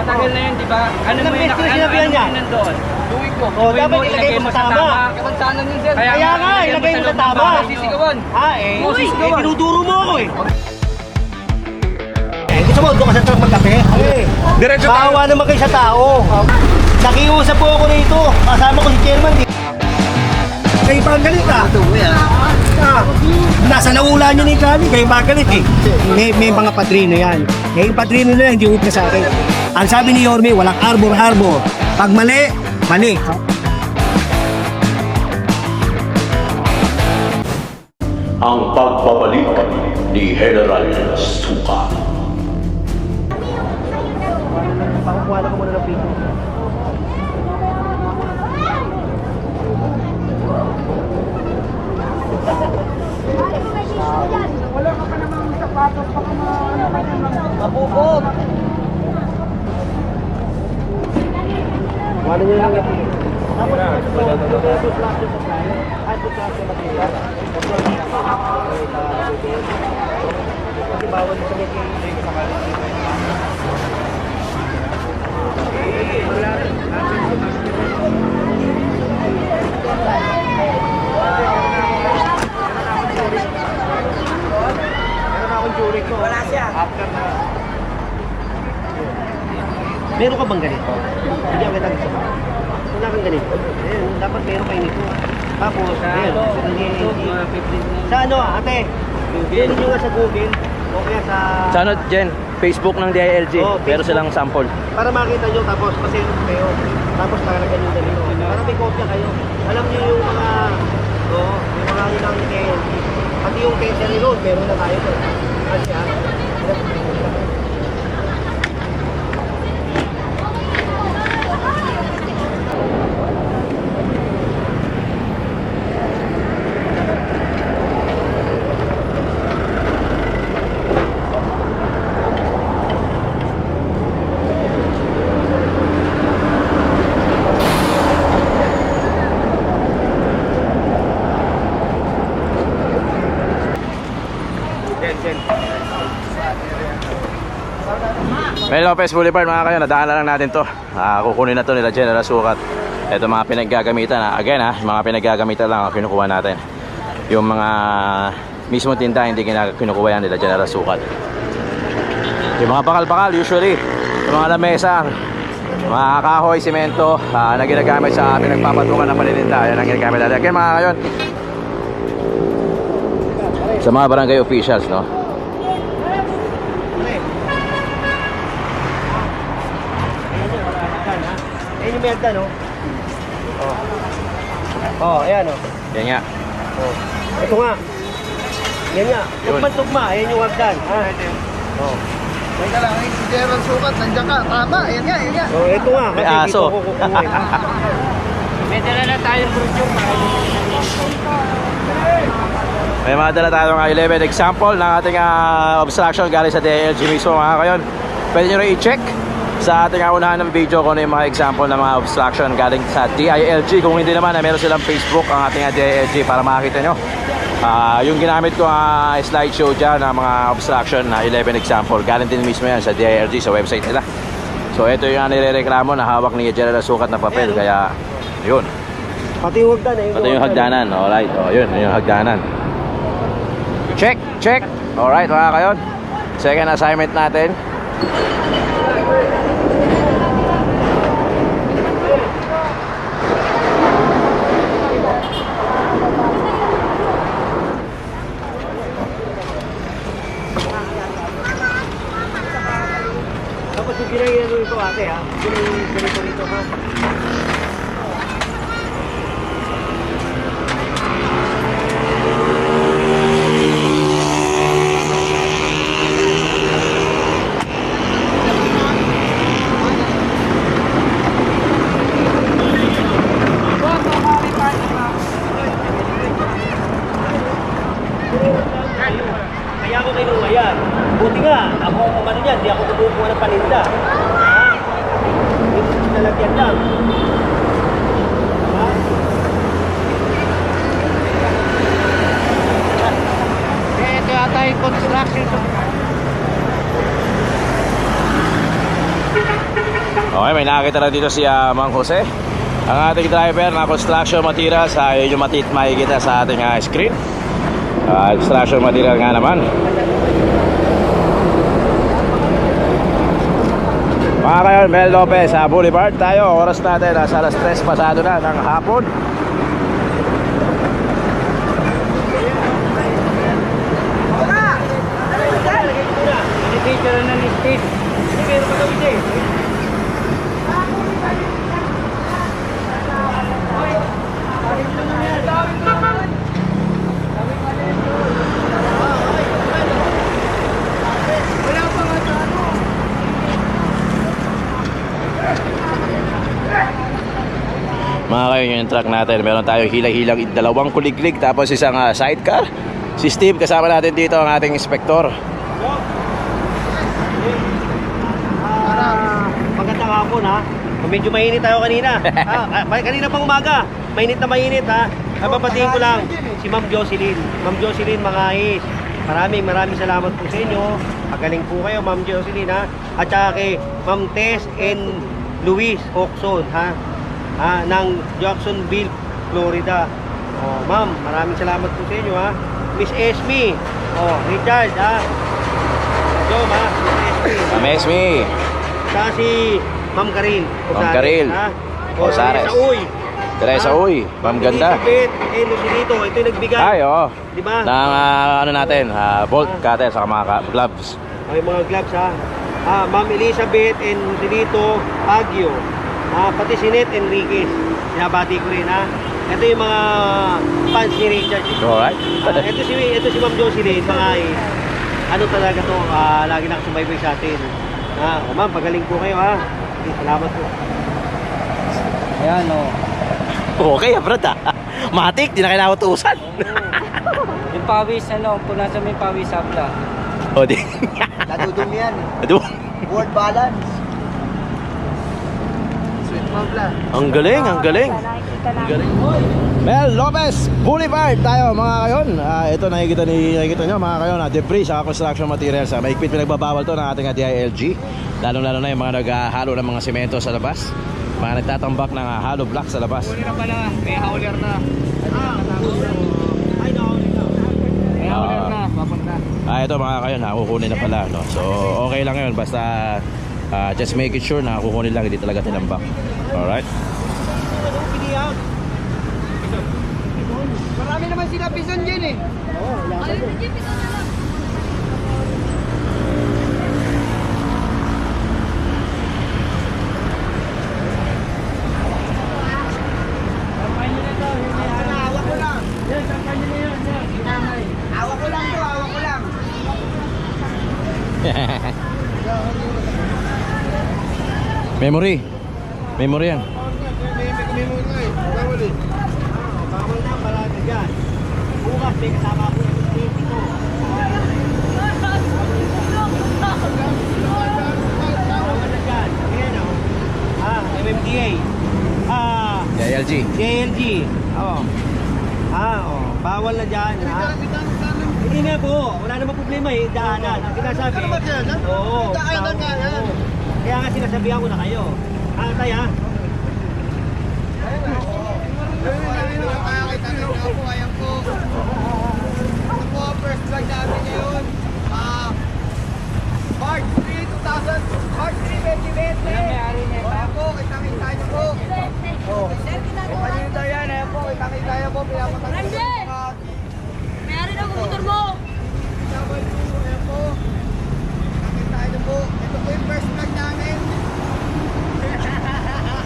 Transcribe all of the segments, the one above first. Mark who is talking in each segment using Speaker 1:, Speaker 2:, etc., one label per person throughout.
Speaker 1: Tagal na yun, di ba? Ano
Speaker 2: Ilang
Speaker 1: mo
Speaker 2: beses
Speaker 1: yung
Speaker 2: ko
Speaker 1: ano,
Speaker 2: sinabihan
Speaker 1: ano
Speaker 2: niya?
Speaker 1: mo nandoon? Tuwi ko.
Speaker 2: Oh, dapat ilagay mo sa tama.
Speaker 1: Kapansanan yun, sir.
Speaker 2: Kaya nga, ilagay mo sa tama.
Speaker 1: Sisigawan.
Speaker 2: Ah, eh. Uy, eh, tinuturo mo ako eh. Eh, gusto mo, doon ka sa truck magkape? Eh,
Speaker 3: Diretso tayo.
Speaker 2: Bawa naman kayo sa tao. Nakiusap po ako rito. Kasama ko si chairman. Di. Kayo pa ang galit ah. Ah, nasa naula nyo ni Kami, kayo pa ang galit eh. May, may mga padrino yan. Eh, yung padrino na yan, hindi upna sa akin. Ang sabi ni Yorme, walang arbor-arbor. Pag mali, mali.
Speaker 4: ang pagbabalik ni General Suka.
Speaker 2: Pakukuha na ko muna ng pito. Mabubog! Wala nyo lang ito. Tapos, ito, ito, plastic supply. At ito, plastic material. Kasi bawal sa may sa Wala siya. Meron ka bang ganito? Hindi ang ganda gusto. Wala kang ganito. Ayun, dapat meron kayo nito. Tapos, ayun, sa ano, ate? Yun nyo nga sa Google. O kaya sa...
Speaker 3: Sa ano, Jen? Facebook ng DILG.
Speaker 2: Oh,
Speaker 3: Meron
Speaker 2: Facebook.
Speaker 3: silang sample.
Speaker 2: Para makita nyo, tapos pasero kayo. Tapos talaga nyo ganito. Para may kopya kayo. Alam nyo yung mga... Oo, yung mga ilang KLT. Pati yung Kessery Road, meron na tayo doon. Kasi ah,
Speaker 3: May Lopez Boulevard mga kayo, nadaanan lang natin to. Ah, kukunin na to nila General Sukat. Ito mga pinaggagamitan. ah. Again ha, mga pinaggagamitan lang ang kinukuha natin. Yung mga mismo tinda hindi kinukuha yan nila General Sukat. Yung mga bakal-bakal usually, yung mga lamesa, mga kahoy, simento ah, na ginagamit sa pinagpapatungan ng panininda. Yan ang ginagamit natin. Again mga kayo, sa mga barangay officials, no?
Speaker 2: Ayan yung merda, no? Oh. Oh, ayan, oh.
Speaker 3: Yan nga.
Speaker 2: oh. Ito nga. Yan nga.
Speaker 3: Yun.
Speaker 2: Tugma-tugma. Ayan yung wagdan. Ha? Oh.
Speaker 5: Teka lang, ay, si Gerald Sukat, nandiyan ka. Tama, ayan nga, ayan nga.
Speaker 2: Oh, ito nga.
Speaker 3: May
Speaker 2: Kasi
Speaker 3: aso.
Speaker 2: dito ko kukuha. eh.
Speaker 1: May dala na tayong brochure para
Speaker 3: May mga dala tayong 11 example ng ating ah, obstruction galing sa DLG mismo mga kayon. Pwede nyo rin i-check sa ating ah, unahan ng video kung ano yung mga example ng mga obstruction galing sa DILG. Kung hindi naman, eh, meron silang Facebook ang ating ah, DILG para makakita nyo. Ah, yung ginamit ko ang slideshow dyan ng mga obstruction na 11 example. Galing din mismo yan sa DILG sa website nila. So ito yung ah, nirereklamo na hawak ni General Sukat na papel. Kaya yun.
Speaker 2: Pati yung wagdan. eh,
Speaker 3: Ito yung hagdanan. Alright. O, yun. Yun yung hagdanan. Check. Check. Alright, mga kayon. Second assignment natin.
Speaker 2: Tapos yung ginagawa ito ate ha. Yung ganito rito ha. may construction.
Speaker 3: Okay, may nakakita na dito si uh, Mang Jose. Ang ating driver na construction materials, uh, yun matit makikita sa ating uh, screen. Uh, construction material nga naman. Mga kayon, Mel Lopez, uh, Boulevard tayo. Oras natin, nasa alas 3 pasado na ng hapon.
Speaker 1: Picture na ni Steve.
Speaker 3: Mga kayo, yun yung truck natin. Meron tayong hilang-hilang dalawang kuliglig tapos isang ah, sidecar. Si Steve, kasama natin dito ang ating inspektor.
Speaker 2: Ah, hapon ha. Medyo mainit tayo kanina. ha? Ah, kanina pang umaga. Mainit na mainit ha. Napapatiin ko lang si Ma'am Jocelyn. Ma'am Jocelyn Mangahis. Maraming maraming salamat po sa inyo. Magaling po kayo Ma'am Jocelyn ha. At saka kay Ma'am Tess and Luis Oxon ha. ha ng Jacksonville, Florida. Oh, Ma'am, maraming salamat po sa inyo ha. Miss Esme. Oh, Richard ha. Jom ha. Miss Esme.
Speaker 3: Ames me.
Speaker 2: Saka si Ma'am Karil.
Speaker 3: Ma'am Karil.
Speaker 2: O,
Speaker 3: Osares.
Speaker 2: Sa Uy.
Speaker 3: Teresa,
Speaker 2: Ah,
Speaker 3: uy, ma'am ganda.
Speaker 2: Elizabeth, eh, Lucinito. Ito yung nagbigay.
Speaker 3: Ay, oo.
Speaker 2: Di ba?
Speaker 3: Ng ah, ano natin, ah, bolt cutter sa mga ka- gloves.
Speaker 2: Ay, mga gloves ha. Ah, Ma'am Elizabeth and Lucinito Agio. Ah, pati si Net Enriquez. Sinabati ko rin ha. Ito yung mga fans ni Richard.
Speaker 3: Alright.
Speaker 2: Ah, ito si ito si Ma'am Jocelyn, mga eh, ano talaga to, ah, lagi nakasubaybay sa atin. Ah, oh, ma'am, pagaling po kayo ha. Okay, salamat po.
Speaker 1: Ayan o.
Speaker 3: Okay, ah, brad ah. Matik, di na kailangan utusan.
Speaker 1: Yung pawis, ano, punasan mo yung pawis sapla.
Speaker 3: o di.
Speaker 5: Nadudumi yan.
Speaker 3: Ado.
Speaker 5: Word balance. Sweet mabla.
Speaker 3: Ang galing, ang galing. Ang galing. Mel Lopez Boulevard tayo mga kayon. Ah, ito nakikita ni nakikita nyo mga kayon, ah, debris sa construction materials. Ah, mahigpit pinagbabawal to ng ating DILG. Lalo lalo na yung mga naghahalo ng mga semento sa labas. Mga nagtatambak ng ah, hollow block sa labas.
Speaker 1: Huli na pala, may hauler na.
Speaker 2: Ay, no, no.
Speaker 1: May hauler na, papunta.
Speaker 3: Ah, ito mga kayon, ha, kukunin na pala. No? So, okay lang yun. Basta ah, just make it sure na kukunin lang, hindi talaga tinambak. Alright?
Speaker 5: Marami naman sinapisan dyan eh. Hawak ko lang. Hawak ko lang to, hawak ko lang.
Speaker 3: Memory. Memory yan.
Speaker 2: Bawal na, parado dyan. Bukas, may kasama ako yung safety ko. Bawal na dyan. Ayan o. Ah, MMDA. Ah,
Speaker 3: DILG.
Speaker 2: JLG. Oo. Ah, oh. Bawal na dyan, ha? Hindi nga po. Wala namang problema eh. Daanan. Ang sinasabi.
Speaker 5: Ano ba dyan?
Speaker 2: Oo.
Speaker 5: Daanan nga yan.
Speaker 2: Kaya nga sinasabihan ko na kayo. Ah, tayo ha?
Speaker 5: First vlog namin ngayon. Ah, March 3, 2000, March 3, 2020. Ayan po, kita-kita nyo po. Oh. Kita yan, ayan po, kita-kita nyo po. Pinapatanggal
Speaker 6: Randy! Mayari na motor mo!
Speaker 5: Ayan po. Kita nyo po. Ito po yung first vlog namin.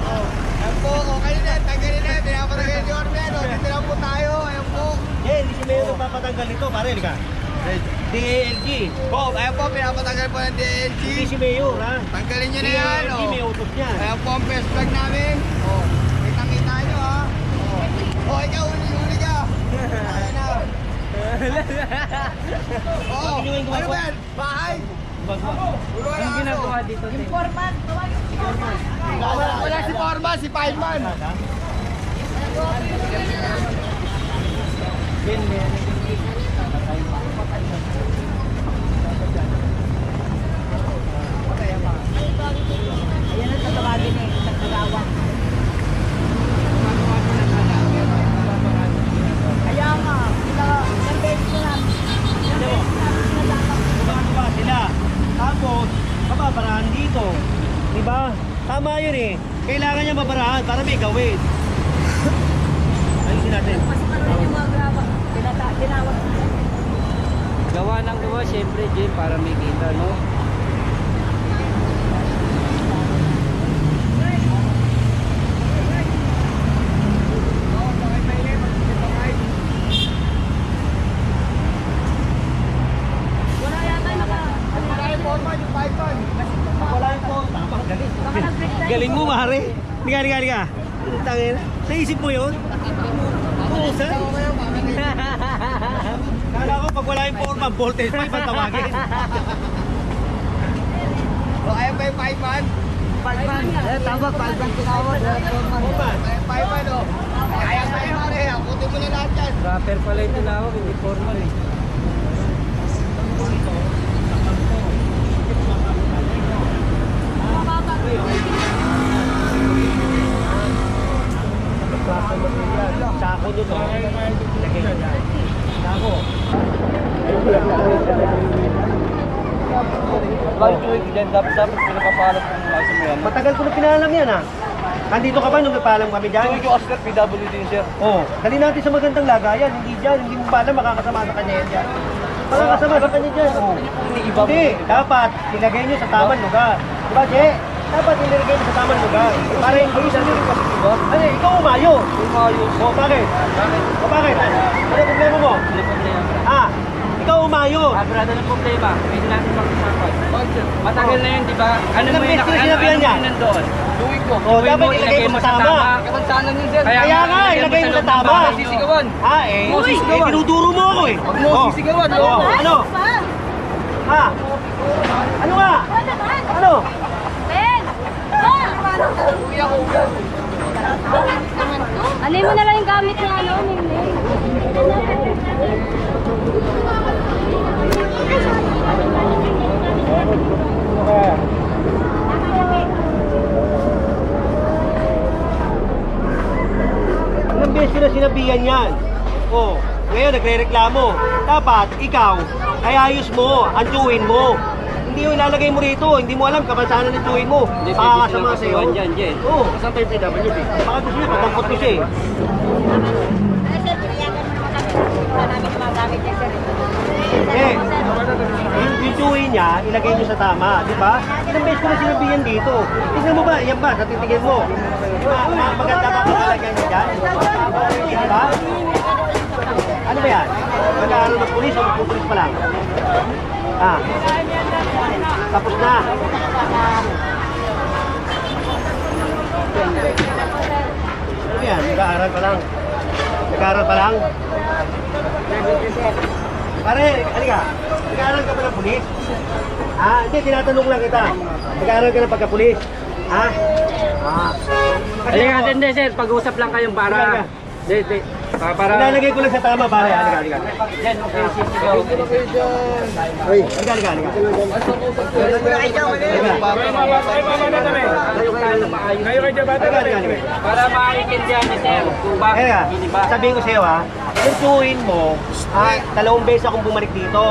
Speaker 5: oh, ayan po, okay na, tanggalin na. Pinapatanggal yung ormen. Oh, dito lang po tayo, ayan po.
Speaker 2: Eh, hindi si Mayor nagpapatanggal nito. Pare, ka. DALG.
Speaker 5: Po, ayan po, pinapatanggal po ng.
Speaker 2: Hindi si Mayor, ha?
Speaker 5: Tanggalin nyo na yan,
Speaker 2: DALG,
Speaker 5: oh.
Speaker 2: may utos niya.
Speaker 5: Ayan po ang first vlog namin. Oh, ano ba yan? Bahay? Yung ginagawa dito. Yung foreman. Tawagin si
Speaker 2: foreman. Wala
Speaker 5: si foreman, si fireman. Ben, ben.
Speaker 1: Ayan ang tatawagin eh, tatawagin.
Speaker 5: Kaya nga. Kumakawa sila. Tapos, mababarahan
Speaker 2: dito. Diba? Tama yun eh. Kailangan niya mabarahan para may gawin. Ayusin natin.
Speaker 6: Mas maroon yung mga graba. Tinawag.
Speaker 1: Gawa ng gawa, siyempre, Jim, para may kita, no?
Speaker 2: Galing mo, mare. Liga, liga, liga. Tangin. Naisip mo yun? Oo, sir. Kala ko pag wala yung forma, voltage pa, ibang tawagin.
Speaker 5: O, ayan pa yung python.
Speaker 2: Eh, tama, palbang tinawag. Forma.
Speaker 5: Python, o. Kaya pa yung pare. Akutin mo na lahat yan.
Speaker 1: Rapper pala yung tinawag, hindi formal eh.
Speaker 2: Sako nyo to. Lagay nyo dyan. Sako.
Speaker 1: Bakit yung dyan, dapat dapat pinakapalat kung nasa mo yan.
Speaker 2: Matagal ko na pinalam yan ha. Andito ka ba nung nagpaalam kami dyan?
Speaker 1: yung Oscar PWD, sir.
Speaker 2: Oo. Oh, dali natin sa magandang lagayan. Hindi dyan. Hindi mo ba alam makakasama sa kanya yan dyan. Makakasama sa kanya dyan. Oo.
Speaker 1: Hindi.
Speaker 2: Dapat ilagay nyo sa tamang lugar. Diba, Je? Dapat ilagay nyo sa tamang lugar. Para hindi sa Ano, ikaw umayo.
Speaker 1: Umayos.
Speaker 2: O, bakit? O, bakit? Ano yung problema mo?
Speaker 1: Ano problema?
Speaker 2: Ah, ikaw umayo.
Speaker 1: Ah, brother, ang problema. Pwede natin pag-usapan. Matagal na yun, di ba? Ano mo yung
Speaker 2: ko
Speaker 1: ano, ano mo nandoon? Tuwing ko.
Speaker 2: O, dapat ilagay mo sa tama.
Speaker 5: Kamansanan yun, sir.
Speaker 2: Kaya nga, ilagay mo sa tama.
Speaker 5: Sisigawan.
Speaker 2: Ah, eh,
Speaker 5: mo
Speaker 2: eh, dinuduro mo ako eh.
Speaker 5: Huwag mo
Speaker 2: Oh.
Speaker 5: sisigawan,
Speaker 2: Oh,
Speaker 5: oh.
Speaker 2: ano? Ha? Ano nga?
Speaker 6: Ano?
Speaker 2: Ano?
Speaker 6: Alin mo na lang yung gamit ng ano, Mingming.
Speaker 2: Ilang beses na sinabihan yan. Oh, ngayon nagre-reklamo. Dapat, ikaw, ay ayos mo, antuin mo. Hindi yung ilalagay mo rito, hindi mo alam kapansanan ng tuwin mo. Sa'yo.
Speaker 1: silang kasuhan dyan, Jen.
Speaker 2: Oo.
Speaker 1: Pa yung PWD?
Speaker 2: Baka gusto niya, patampot ko siya eh. Eh, yung, tuwin niya, ilagay niyo sa tama, di ba? Ilang beses ko na sinabihan dito. Tingnan mo ba, yan ba, sa titigin mo. Di ba, ma- maganda ba kung lalagyan niya dyan? Di ba? Ano ba yan? Mag-aaral ng pulis o magpupulis pa lang? Ah. Tapos na. Ano yan? Nag-aaral pa lang. Nag-aaral pa lang? Pare, halika. Nag-aaral ka pa ng pulis? Ah, hindi, tinatanong lang kita. Nag-aaral ka ng pagka-pulis? Ha? Ah.
Speaker 1: Halika, hindi, sir. Pag-usap lang kayong para... Hindi, hindi. Pa- Para...
Speaker 2: Ilalagay ko lang sa tama, pare. Halika, halika.
Speaker 1: Yan, okay, sisigaw.
Speaker 2: Halika, halika, halika.
Speaker 1: Kayo kayo bata
Speaker 2: Halika, halika, halika.
Speaker 1: Para maintindihan ni sir kung bakit
Speaker 2: Halika,
Speaker 1: hindi ba?
Speaker 2: sabihin ko sa'yo ha, yung tuwin mo, ha, dalawang beses akong bumalik dito.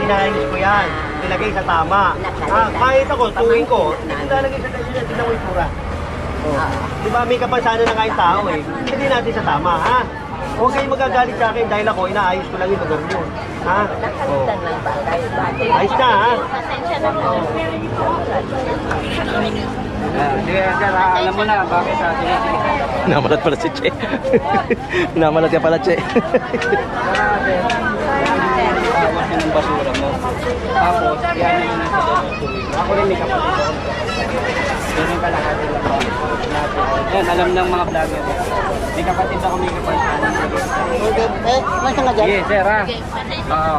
Speaker 2: Inayos ko yan. Nilagay sa tama. Ha, kahit ako, tuwin ko, nilalagay sa tayo yan, tinawin pura. Oh. Di ba, may kapansanan na kayong tao eh. Hindi natin sa tama, ha? Huwag kayong magagalit sa akin dahil ako, inaayos ko lang yung lugar nyo. Ha? Oh. Ayos na, ha?
Speaker 1: Ah, Sige, sir, ah, alam mo na bakit sa sige.
Speaker 3: Namalat pala si Che. Namalat ka pala, Che.
Speaker 1: Tapos yun ang basura mo. Tapos, yan na yun ang sa loob ng tuwing. Ako rin may kapatid kalahati lang ba? Yan, alam ng mga vlogger. May kapatid ako, may kapatid.
Speaker 7: Eh, masa nga dyan?
Speaker 1: Sige, sir, ha? Oo.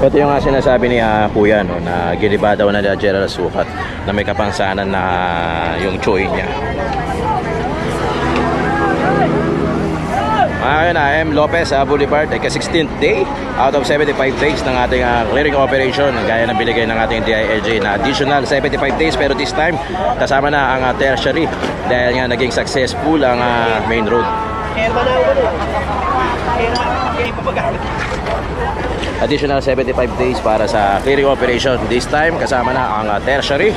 Speaker 3: Ito yung nga sinasabi ni ah, Kuya no, na giniba daw na General Sukat na may kapangsanan na yung choy niya. Ayun na, M. Lopez uh, Boulevard, ay 16th day out of 75 days ng ating uh, clearing operation. Gaya ng binigay ng ating DILG na additional 75 days pero this time kasama na ang uh, tertiary dahil nga naging successful ang uh, main road. Additional 75 days para sa clearing operation. This time, kasama na ang uh, tertiary